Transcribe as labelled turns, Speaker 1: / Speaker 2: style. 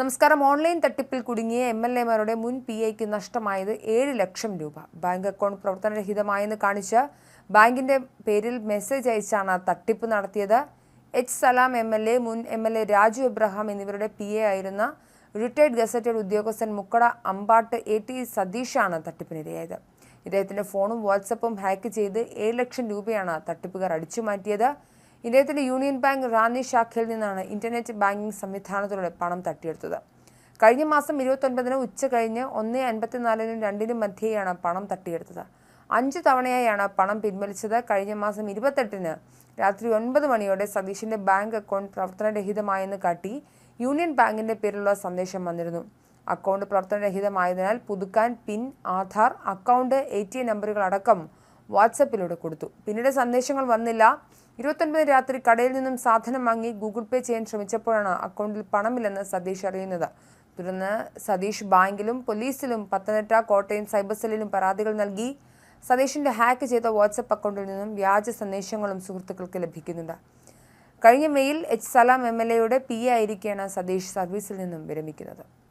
Speaker 1: നമസ്കാരം. ഓൺലൈൻ തട്ടിപ്പിൽ കുടുങ്ങിയ എം എൽ എമാരുടെ മുൻ പി എക്ക് നഷ്ടമായത് ഏഴ് ലക്ഷം രൂപ. ബാങ്ക് അക്കൗണ്ട് പ്രവർത്തനരഹിതമായെന്ന് കാണിച്ച് ബാങ്കിന്റെ പേരിൽ മെസ്സേജ് അയച്ചാണ് തട്ടിപ്പ് നടത്തിയത്. H Salam M L A മുൻ M L A Raju Abraham എന്നിവരുടെ പി എ ആയിരുന്ന റിട്ടയർഡ് ഗസറ്റഡ് ഉദ്യോഗസ്ഥൻ മുക്കട അമ്പാട്ട് എ ടി സതീഷാണ് തട്ടിപ്പിനിരയായത്. ഇദ്ദേഹത്തിന്റെ ഫോണും വാട്സപ്പും ഹാക്ക് ചെയ്ത് ഏഴ് ലക്ഷം രൂപയാണ് തട്ടിപ്പുകാർ അടിച്ചുമാറ്റിയത് ഇദ്ദേഹത്തിന്റെ യൂണിയൻ ബാങ്ക് റാന്നി ശാഖയിൽ നിന്നാണ് ഇന്റർനെറ്റ് ബാങ്കിംഗ് സംവിധാനത്തിലൂടെ പണം തട്ടിയെടുത്തത്. കഴിഞ്ഞ മാസം ഇരുപത്തൊൻപതിന് ഉച്ച കഴിഞ്ഞ് ഒന്ന് അൻപത്തിനാലിനും രണ്ടിനും മധ്യേയാണ് പണം തട്ടിയെടുത്തത്. അഞ്ച് തവണയായാണ് പണം പിൻവലിച്ചത്. കഴിഞ്ഞ മാസം ഇരുപത്തെട്ടിന് രാത്രി ഒൻപത് മണിയോടെ സതീഷിന്റെ ബാങ്ക് അക്കൗണ്ട് പ്രവർത്തനരഹിതമായെന്ന് കാട്ടി യൂണിയൻ ബാങ്കിന്റെ പേരിലുള്ള സന്ദേശം വന്നിരുന്നു. അക്കൗണ്ട് പ്രവർത്തനരഹിതമായതിനാൽ പുതുക്കാൻ pin Aadhaar account A T M നമ്പറുകൾ അടക്കം വാട്സപ്പിലൂടെ കൊടുത്തു. പിന്നീട് സന്ദേശങ്ങൾ വന്നില്ല. ഇരുപത്തൊൻപത് രാത്രി കടയിൽ നിന്നും സാധനം വാങ്ങി ഗൂഗിൾ പേ ചെയ്യാൻ ശ്രമിച്ചപ്പോഴാണ് അക്കൗണ്ടിൽ പണമില്ലെന്ന് സതീഷ് അറിയുന്നത്. തുടർന്ന് സതീഷ് ബാങ്കിലും പോലീസിലും പത്തനംതിട്ട കോട്ടയം സൈബർ സെല്ലിലും പരാതികൾ നൽകി സതീഷിന്റെ ഹാക്ക് ചെയ്ത വാട്സപ്പ് അക്കൗണ്ടിൽ നിന്നും വ്യാജ സന്ദേശങ്ങളും സുഹൃത്തുക്കൾക്ക് ലഭിക്കുന്നുണ്ട്. കഴിഞ്ഞ മെയിൽ എച്ച് സലാം എം എൽ എയുടെ പി എ ആയിരിക്കെയാണ് സതീഷ് സർവീസിൽ നിന്നും വിരമിക്കുന്നത്.